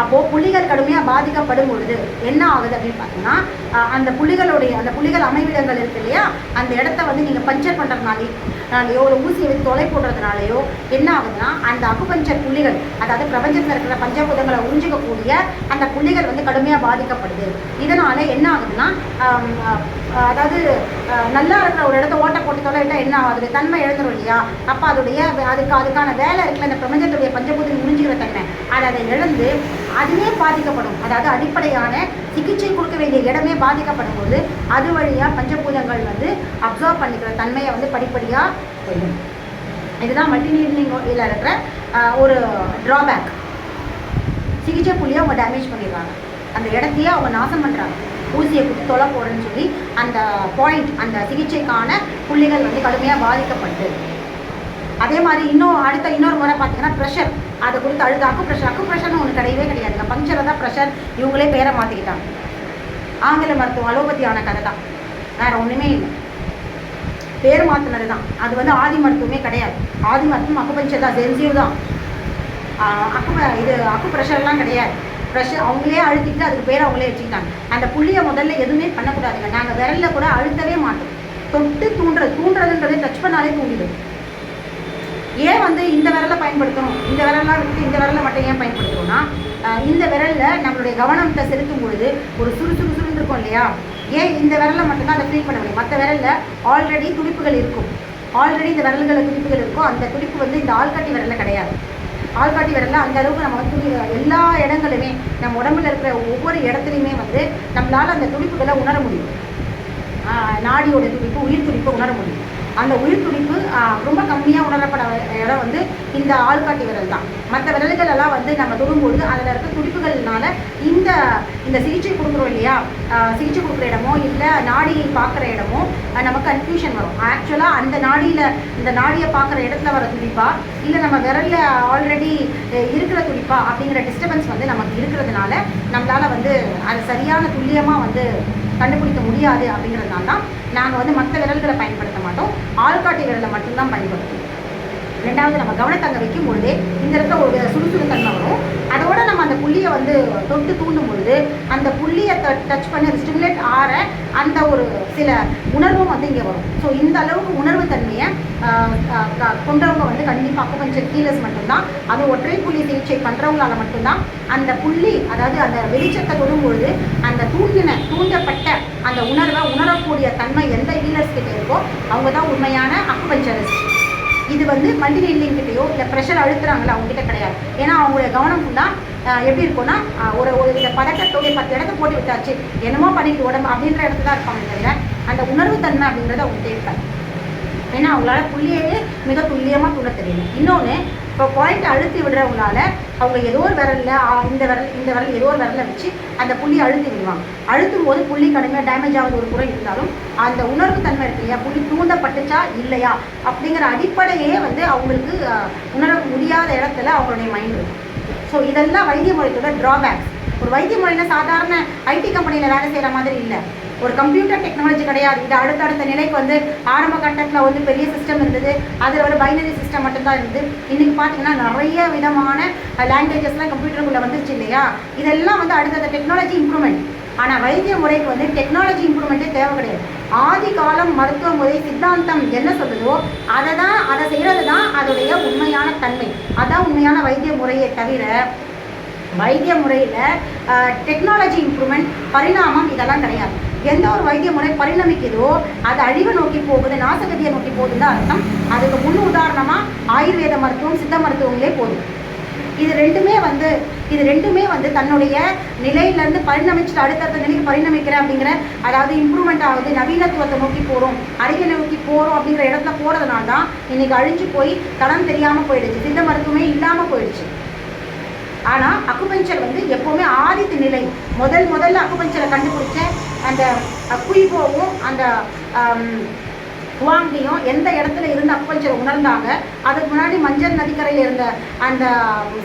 அப்போது புள்ளிகள் கடுமையாக பாதிக்கப்படும் பொழுது என்ன ஆகுது அப்படின்னு பார்த்தோம்னா அந்த புள்ளிகளுடைய அந்த புள்ளிகள் அமைவிடங்கள் இருக்கு இல்லையா? அந்த இடத்த வந்து நீங்கள் பஞ்சர் பண்ணுறதுனாலையோ ஒரு ஊசியை வச்சு தொலை போடுறதுனாலையோ என்ன ஆகுதுன்னா அந்த அக்குபஞ்சர் புள்ளிகள் அதாவது பிரபஞ்சத்தில் இருக்கிற பஞ்சபூதங்களை உறிஞ்சிக்கக்கூடிய அந்த புள்ளிகள் வந்து கடுமையாக பாதிக்கப்படுது. இதனால என்ன ஆகுதுன்னா அதாவது நல்லா இருக்கிற ஒரு இடத்த ஓட்ட போட்டு தொலைட்டா என்ன ஆகுது தன்மை இழந்துரும் இல்லையா? அப்போ அதோடைய அதுக்கு அதுக்கான வேலை இருக்கிற இந்த பிரபஞ்சத்துடைய பஞ்சபூதம் முடிஞ்சுக்கிற தன்மை. அது அதை இழந்து அதுவே பாதிக்கப்படும். அதாவது அடிப்படையான சிகிச்சை கொடுக்க வேண்டிய இடமே பாதிக்கப்படும் போது அது வழியாக பஞ்சபூதங்கள் வந்து அப்சர்வ் பண்ணிக்கிற தன்மையை வந்து படிப்படியாக போயிடும் இதுதான் மல்டிநீட்லிங்கில் இருக்கிற ஒரு ட்ராபேக் சிகிச்சை புள்ளியை அவங்க டேமேஜ் பண்ணிடுறாங்க. அந்த இடத்தையே அவங்க நாசம் பண்ணுறாங்க ஊசியை கொடுத்து தொலை போடுறேன்னு சொல்லி அந்த பாயிண்ட் அந்த சிகிச்சைக்கான புள்ளிகள் வந்து கடுமையாக பாதிக்கப்படுது அதே மாதிரி இன்னும் அடுத்த இன்னொரு முறை பார்த்தீங்கன்னா ப்ரெஷர் அதை கொடுத்து அழுதாக்கும் ப்ரெஷராக்கும் அக்கு ப்ரெஷர்னு ஒன்று கிடையவே கிடையாதுங்க பஞ்சரை தான் ப்ரெஷர் இவங்களே பேரை மாற்றிக்கிட்டாங்க ஆங்கில மருத்துவம் அலோபதியான கதை தான். வேற ஒன்றுமே இல்லை. பேர் மாற்றினது தான். அது வந்து ஆதி மருத்துவமே கிடையாது. ஆதி மருத்துவம் அக்குபஞ்சர் தான். சென்சிவ் தான். அக்கு இது அக்கு ப்ரெஷர்லாம் கிடையாது. ப்ரெஷர் அவங்களே அழுத்திட்டு அதுக்கு பேர் அவங்களே வச்சுக்கிட்டாங்க. அந்த புள்ளியை முதல்ல எதுவுமே பண்ணக்கூடாதுங்க. நாங்கள் விரலில் கூட அழுத்தவே மாட்டோம். தொட்டு தூண்டுறது தூண்டுறதுன்றது டச் பண்ணாலே தூண்டிடும். ஏன் வந்து இந்த விரலை பயன்படுத்தணும்? இந்த விரலாம் விட்டு இந்த விரலை மட்டும் ஏன் பயன்படுத்தணும்னா இந்த விரலில் நம்மளுடைய கவனத்தை செலுத்தும் பொழுது ஒரு சுறுசுறு சுறு இருக்கும் இல்லையா? ஏன் இந்த விரலை மட்டும்தான் அதை ஃபீல் பண்ண முடியும்? மற்ற விரலில் ஆல்ரெடி துடிப்புகள் இருக்கும். ஆல்ரெடி இந்த விரல்களில் துடிப்புகள் இருக்கும் அந்த துடிப்பு வந்து இந்த ஆள்கட்டி விரலில் கிடையாது. ஆள்காட்டி விரலில் அந்த அளவுக்கு நம்ம வந்து எல்லா இடங்களுமே நம்ம உடம்புல இருக்கிற ஒவ்வொரு இடத்துலையுமே வந்து நம்மளால் அந்த துடிப்புகளை உணர முடியும். ஆஹ் நாடியோட துடிப்பு உயிர் துடிப்பை உணர முடியும். அந்த உயிர் துடிப்பு ரொம்ப கம்மியாக உணரப்பட இடம் வந்து இந்த ஆள்காட்டி விரல் தான் மற்ற விரல்கள் எல்லாம் வந்து நம்ம தொடும்போது அதில் இருக்க துடிப்புகள்னால இந்த இந்த சிகிச்சை கொடுக்குறோம் இல்லையா? சிகிச்சை கொடுக்குற இடமோ இல்லை நாடியை பார்க்குற இடமோ நம்ம நமக்கு கன்ஃபியூஷன் வரும் ஆக்சுவலாக அந்த நாடியில் இந்த நாடியை பார்க்குற இடத்துல வர துடிப்பா? இல்லை நம்ம விரலில் ஆல்ரெடி இருக்கிற துடிப்பா? அப்படிங்கிற டிஸ்டர்பன்ஸ் வந்து நமக்கு இருக்கிறதுனால நம்மளால் வந்து அது சரியான துல்லியமாக வந்து கண்டுபிடிக்க முடியாது அப்படிங்கிறதுனால தான் நாங்கள் வந்து மற்ற விரல்களை பயன்படுத்த மாட்டோம் மட்டும்தான் பயன்படுத்தும் ரெண்டாவது நம்ம கவனத்தங்க வைக்கும் பொழுது இந்த இடத்துல ஒரு சுறுசுறுத்தன்மை வரும். அதோட நம்ம அந்த புள்ளியை வந்து தொட்டு தூண்டும் பொழுது அந்த புள்ளியை டச் பண்ணி ஸ்டிமுலேட் ஆற அந்த ஒரு சில உணர்வும் வந்து இங்கே வரும். ஸோ இந்த அளவுக்கு உணர்வு தன்மையை ஆஹ், கொண்டவங்க வந்து கண்டிப்பாக அக்குபஞ்சர் கீழஸ் மட்டும்தான். அது ஒற்றை புள்ளி சிகிச்சை பண்ணுறவங்களால மட்டும்தான் அந்த புள்ளி அதாவது அந்த வெளிச்சத்தை தொடும் பொழுது அந்த தூண்டின தூண்டப்பட்ட அந்த உணர்வை உணரக்கூடிய தன்மை எந்த ஹீலர்ஸ் கிட்ட இருக்கோ அவங்க தான் உண்மையான அக்குபஞ்சரிஸ்ட் இது வந்து மல்டிநீட்லிங் கிட்டேயோ இல்லை ப்ரெஷர் அழுத்துறாங்களோ அவங்ககிட்ட கிடையாது. ஏன்னா அவங்களுடைய கவனம் ஃபுல்லாக எப்படி இருக்கும்னா ஒரு ஒரு இந்த பதட்டத்தோடைய பத்து இடத்த போட்டு விட்டாச்சு. என்னமோ பண்ணிட்டு உடம்பு அப்படின்ற இடத்துல தான் இருப்பாங்க தவிர அந்த உணர்வு தன்மை அப்படின்றது அவங்க இருக்காது. ஏன்னா அவங்களால புள்ளியே மிக துல்லியமாக தூண்ட தெரியும் இன்னொன்று இப்போ பாயிண்ட் அழுத்தி விடுறவங்களால அவங்க ஏதோ ஒரு விரலில் இந்த விரல் இந்த விரல் ஏதோ ஒரு விரலை வச்சு அந்த புள்ளி அழுத்தி விடுவாங்க. அழுத்தும் போது புள்ளி கடுமையாக டேமேஜ் ஆகுது ஒரு புறம் இருந்தாலும் அந்த உணர்வு தன்மை இருக்கு இல்லையா? புள்ளி தூண்டப்பட்டுச்சா இல்லையா? அப்படிங்கிற அடிப்படையே வந்து அவங்களுக்கு உணர முடியாத இடத்துல அவங்களுடைய மைண்ட் இருக்கும் ஸோ இதெல்லாம் வைத்திய முறையோட ட்ராபேக்ஸ் ஒரு வைத்திய முறையில் சாதாரண ஐடி கம்பெனியில் வேலை செய்கிற மாதிரி இல்லை. ஒரு கம்ப்யூட்டர் டெக்னாலஜி கிடையாது. இது அடுத்தடுத்த நிலைக்கு வந்து ஆரம்ப கட்டத்தில் வந்து பெரிய சிஸ்டம் இருந்தது. அதில் ஒரு பைனரி சிஸ்டம் மட்டும்தான் இருந்தது. இன்றைக்கி பார்த்தீங்கன்னா நிறைய விதமான லாங்குவேஜஸ்லாம் கம்ப்யூட்டருக்குள்ளே வந்துருச்சு இல்லையா? இதெல்லாம் வந்து அடுத்தடுத்த டெக்னாலஜி இம்ப்ரூவ்மெண்ட் ஆனால் வைத்திய முறைக்கு வந்து டெக்னாலஜி இம்ப்ரூவ்மெண்ட்டே தேவை கிடையாது. ஆதி காலம் மருத்துவ முறை சித்தாந்தம் என்ன சொல்லுதோ அதை தான் அதை செய்கிறது தான் அதோடைய உண்மையான தன்மை. அதான் உண்மையான வைத்திய முறையை தவிர வைத்திய முறையில் டெக்னாலஜி இம்ப்ரூவ்மெண்ட் பரிணாமம் இதெல்லாம் கிடையாது. எந்த ஒரு வைத்திய முறை பரிணமிக்குதோ அது அழிவை நோக்கி போகுது நாசகதியை நோக்கி போகுதுன்னு தான் அர்த்தம். அதுக்கு முன் உதாரணமாக ஆயுர்வேத மருத்துவம் சித்த மருத்துவங்களே போதும். இது ரெண்டுமே வந்து இது ரெண்டுமே வந்து தன்னுடைய நிலையிலேருந்து பரிணமிச்சுட்டு அடுத்தடுத்த நிலைக்கு பரிணமிக்கிறேன் அப்படிங்கிற அதாவது இம்ப்ரூவ்மெண்ட் ஆகுது நவீனத்துவத்தை நோக்கி போகிறோம் அறிவை நோக்கி போகிறோம் அப்படிங்கிற இடத்துல போகிறதுனால தான் இன்னைக்கு அழிஞ்சு போய் தடம் தெரியாமல் போயிடுச்சு. சித்த மருத்துவமே இல்லாமல் போயிடுச்சு. ஆனால் அக்குபஞ்சர் வந்து எப்போவுமே ஆதித்த நிலை. முதல் முதல்ல அக்குபஞ்சரை கண்டுபிடிச்ச அந்த குயிபோவும் அந்த குவாங்கியும் எந்த இடத்துல இருந்து அப்பஞ்சர் உணர்ந்தாங்க அதுக்கு முன்னாடி மஞ்சள் நதிக்கரையில் இருந்த அந்த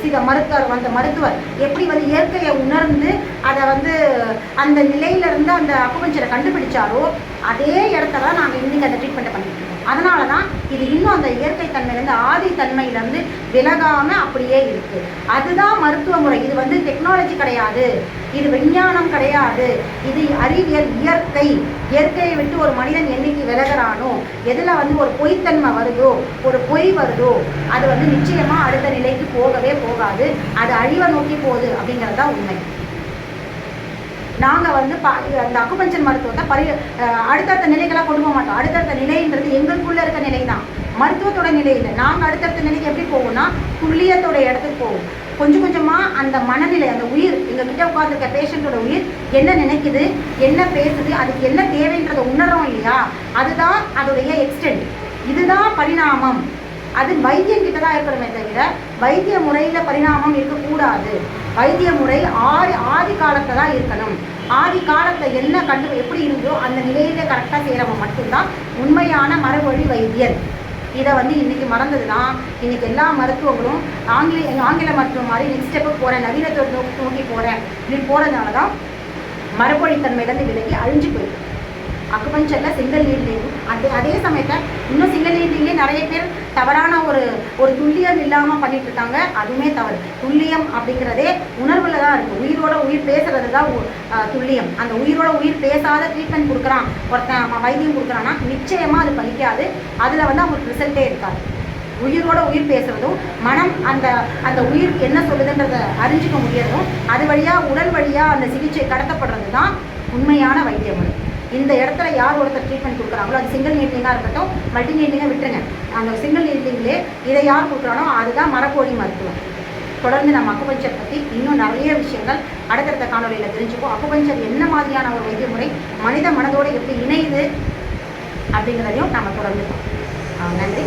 சித மருத்துவர் வந்த மருத்துவர் எப்படி வந்து இயற்கையை உணர்ந்து அதை வந்து அந்த நிலையிலிருந்து அந்த அக்குபஞ்சரை கண்டுபிடிச்சாரோ அதே இடத்துல தான் நாங்கள் இன்றைக்கி அந்த ட்ரீட்மெண்ட்டை பண்ணிட்டு இருக்கோம். அதனால தான் இது இன்னும் அந்த இயற்கை தன்மையிலேருந்து ஆதி தன்மையிலேருந்து விலகாமல் அப்படியே இருக்குது அதுதான் மருத்துவ முறை. இது வந்து டெக்னாலஜி கிடையாது. இது விஞ்ஞானம் கிடையாது. இது அறிவியல் இயற்கை. இயற்கையை விட்டு ஒரு மனிதன் என்னைக்கு விலகிறானோ எதில் வந்து ஒரு பொய்த்தன்மை வருதோ ஒரு பொய் வருதோ அது வந்து நிச்சயமாக அடுத்த நிலைக்கு போகவே போகாது. அது அழிவை நோக்கி போகுது அப்படிங்கிறது தான் உண்மை. நாங்கள் வந்து ப அந்த அக்குபஞ்சன் மருத்துவத்தை பரி அடுத்தடுத்த நிலைகளாக கொண்டு போக மாட்டோம். அடுத்தடுத்த நிலைன்றது எங்களுக்குள்ளே இருக்க நிலை தான் மருத்துவத்தோட நிலை இல்லை நாங்கள் அடுத்தடுத்த நிலைக்கு எப்படி போவோம்னா துல்லியத்தோட இடத்துக்கு போவோம். கொஞ்சம் கொஞ்சமாக அந்த மனநிலை அந்த உயிர் எங்கள் கிட்ட உட்காந்துருக்க பேஷண்ட்டோட உயிர் என்ன நினைக்குது என்ன பேசுது அதுக்கு என்ன தேவைன்றதை உணர்றோம் இல்லையா? அதுதான் அதோடைய எக்ஸ்டென்ட் இதுதான் பரிணாமம். அது வைத்தியம் கிட்ட தான் இருக்கணுமே தவிர வைத்திய முறையில் பரிணாமம் இருக்கக்கூடாது. வைத்திய முறை ஆதி ஆதி காலத்தில் தான் இருக்கணும். ஆதி காலத்தில் என்ன கண்டு எப்படி இருந்தோ அந்த நிலையில கரெக்டாக செய்கிறவங்க மட்டும்தான் உண்மையான மரபொழி வைத்தியர். இதை வந்து இன்றைக்கி மறந்தது தான் இன்றைக்கி எல்லா மருத்துவங்களும் ஆங்கில ஆங்கில மருத்துவம் மாதிரி நெக்ஸ்ட் ஸ்டெப்பு போகிறேன் நவீனத்தை நோக்கி நோக்கி போகிறேன் இப்படி போகிறதுனால தான் மரபொழித்தன்மையிலேருந்து விலகி அழிஞ்சு போயிருக்கு. அக்குபஞ்சரில் சிங்கிள் நீட்லிங் அதே அதே சமயத்தில் இன்னும் சிங்கிள் நீட்லிங்கே நிறைய பேர் தவறான ஒரு ஒரு துல்லியம் இல்லாமல் பண்ணிட்டு இருக்காங்க. அதுவுமே தவறு. துல்லியம் அப்படிங்கிறதே உணர்வில் தான் இருக்குது உயிரோட உயிர் பேசுறது தான் துல்லியம். அந்த உயிரோட உயிர் பேசாத ட்ரீட்மெண்ட் கொடுக்குறான். ஒருத்தன் அவன் வைத்தியம் கொடுக்குறான்னா நிச்சயமாக அது பலிக்காது. அதில் வந்து அவங்களுக்கு ரிசல்ட்டே இருக்காது. உயிரோட உயிர் பேசுறதும் மனம் அந்த அந்த உயிர் என்ன சொல்லுதுன்றதை அறிஞ்சிக்க முடியறதும் அது வழியாக உடல் வழியாக அந்த சிகிச்சை கடத்தப்படுறது தான் உண்மையான வைத்திய முறை இந்த இடத்துல யார் ஒருத்தர் ட்ரீட்மெண்ட் கொடுக்குறாங்களோ அது சிங்கிள் நீட்லிங்காக இருக்கட்டும் மல்டி நீட்லிங்காக விட்டுருங்க. அந்த சிங்கிள் நீட்லிங்லேயே இதை யார் கொடுக்குறானோ அதுதான் மரக்கோழி மருத்துவம். தொடர்ந்து நம்ம அக்குபஞ்சர் பற்றி இன்னும் நிறைய விஷயங்கள் அடுத்தடுத்த காணொலியில் தெரிஞ்சுப்போம். அக்குபஞ்சர் என்ன மாதிரியான ஒரு வைத்திய முறை மனித மனதோடு எப்படி இணையுது அப்படிங்கிறதையும் நம்ம தொடர்ந்து நன்றி.